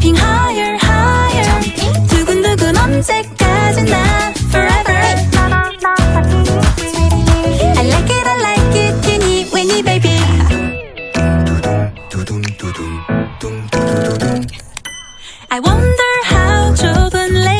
jumping higher, higher. Jumping. 두근두근 언제까지나 forever. I like it, I like it. Teeny weeny baby. I wonder how 좁은 레